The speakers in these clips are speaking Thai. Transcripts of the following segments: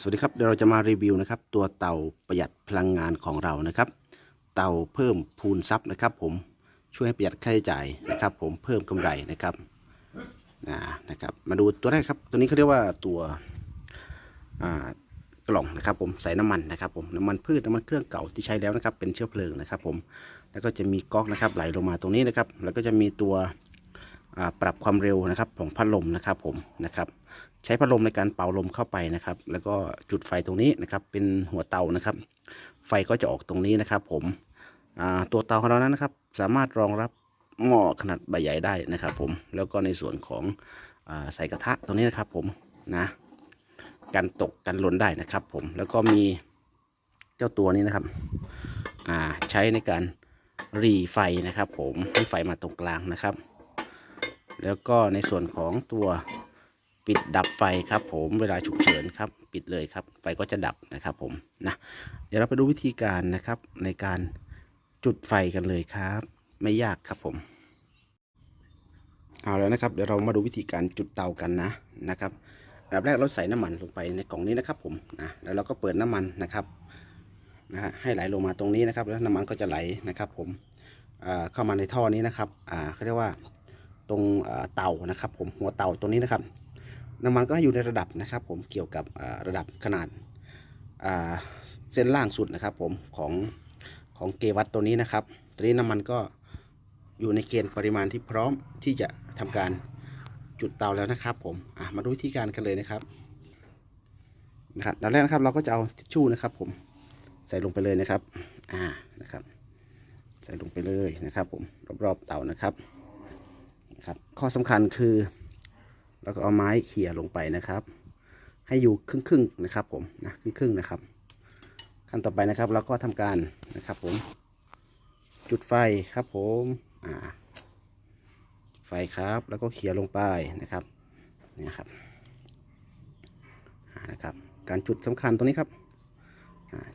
สวัสดีครับเดี๋ยวเราจะมารีวิวนะครับ ตัวเตาประหยัดพลังงานของเรานะครับ เตาเพิ่มพูนทรัพย์นะครับ ผมช่วยให้ประหยัดค่าใช้จ่ายนะครับ ผมเพิ่มกำไรนะครับอ่านะครับ มาดูตัวแรกครับ ตัวนี้เขาเรียกว่าตัวกล่องนะครับผมใส่น้ำมันนะครับผมน้ำมันพืชน้ำมันเครื่องเก่าที่ใช้แล้วนะครับ เป็นเชื้อเพลิงนะครับ ผมแล้วก็จะมีก๊อกนะครับไหลลงมาตรงนี้นะครับ แล้วก็จะมีตัว ปรับความเร็วนะครับของพัดลมนะครับผมนะครับ ใช้พัดลมในการเป่าลมเข้าไปนะครับ แล้วก็จุดไฟตรงนี้นะครับ เป็นหัวเตานะครับ ไฟก็จะออกตรงนี้นะครับ ผมอ่าตัวเตาของเรานั้นนะครับ สามารถรองรับหม้อขนาดใบใหญ่ได้นะครับ ผมแล้วก็ในส่วนของอาใส่กระทะตรงนี้นะครับ ผมนะกันตกกันหล่นได้นะครับ ผมแล้วก็มีเจ้าตัวนี้นะครับอ่าใช้ในการรีไฟนะครับ ผมให้ไฟมาตรงกลางนะครับ แล้วก็ในส่วนของตัวปิดดับไฟครับ ผมเวลาฉุกเฉินครับ ปิดเลยครับ ไฟก็จะดับนะครับผมนะเดี๋ยวเราไปดูวิธีการนะครับ ในการจุดไฟกันเลยครับ ไม่ยากครับผมเอาแล้วนะครับ เดี๋ยวเรามาดูวิธีการจุดเตากันนะนะครับอันดับแรกเราใส่น้ำมันลงไปในกล่องนี้นะครับ ผมนะแล้วเราก็เปิดน้ำมันนะครับนะฮะให้ไหลลงมาตรงนี้นะครับ แล้วน้ำมันก็จะไหลนะครับ ผมอ่าเข้ามาในท่อนี้นะครับอ่าเขาเรียกว่า ตรงเอ่อเตานะครับ ผมหัวเตาตัวนี้นะครับ น้ำมันก็อยู่ในระดับนะครับ ผมเกี่ยวกับระดับขนาดเส้นล่างสุดนะครับ ผมของของเกวัตตัวนี้นะครับตัวนี้น้ำมันก็อยู่ในเกณฑ์ปริมาณที่พร้อมที่จะทำการจุดเตาแล้วนะครับ ผมมาดูวิธีการกันเลยนะครับนะครับดังแรกนะครับเราก็จะเอาทิชชู่นะครับ ผมใส่ลงไปเลยนะครับ อ่านะครับ ใส่ลงไปเลยนะครับ ผมรอบๆเตานะครับ ครับ ข้อสำคัญคือเราก็เอาไม้เขี่ยลงไปนะครับ ให้อยู่ครึ่งๆนะครับ ผมนะครึ่งๆนะครับ ขั้นต่อไปนะครับเราก็ทำการนะครับ ผม จุดไฟครับผมอ่าไฟครับแล้วก็เขี่ยลงไปนะครับเนี่ยครับนะครับการจุดสำคัญตรงนี้ครับ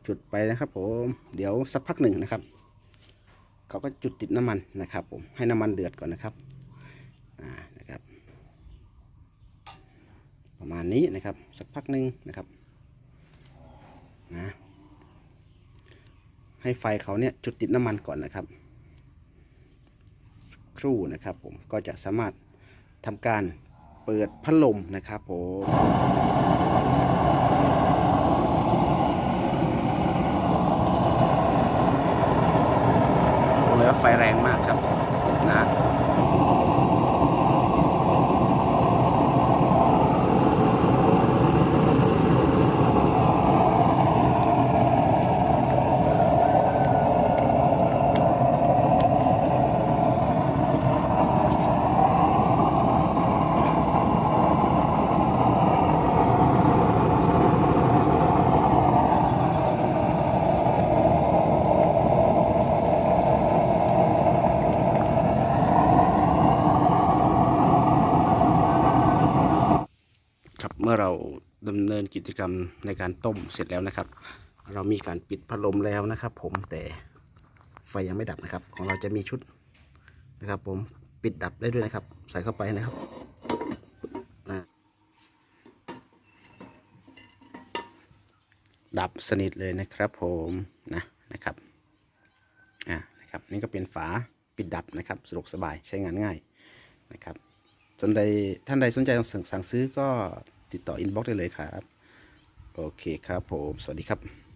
จุดไปนะครับผมเดี๋ยวสักพักหนึ่งนะครับ เขาก็จุดติดน้ำมันนะครับ ผมให้น้ำมันเดือดก่อนนะครับ นะครับ ประมาณนี้นะครับสักพักหนึ่งนะครับนะให้ไฟเขาเนี่ยจุดติดน้ำมันก่อนนะครับสักครู่นะครับผมก็จะสามารถทำการเปิดพัดลมนะครับผมบอกเลยว่าไฟแรงมากครับนะ ครับเมื่อเราดำเนินกิจกรรมในการต้มเสร็จแล้วนะครับ เรามีการปิดพัดลมแล้วนะครับ ผมแต่ไฟยังไม่ดับนะครับ ของเราจะมีชุดนะครับ ผมปิดดับได้ด้วยนะครับ ใส่เข้าไปนะครับดับสนิทเลยนะครับผมนะนะครับอ่านะครับนี่ก็เป็นฝาปิดดับนะครับสะดวกสบายใช้งานง่ายนะครับสนใดท่านใดสนใจสั่งสั่งซื้อก็ ติดต่ออินบ็อกซ์ได้เลยครับ โอเคครับผม สวัสดีครับ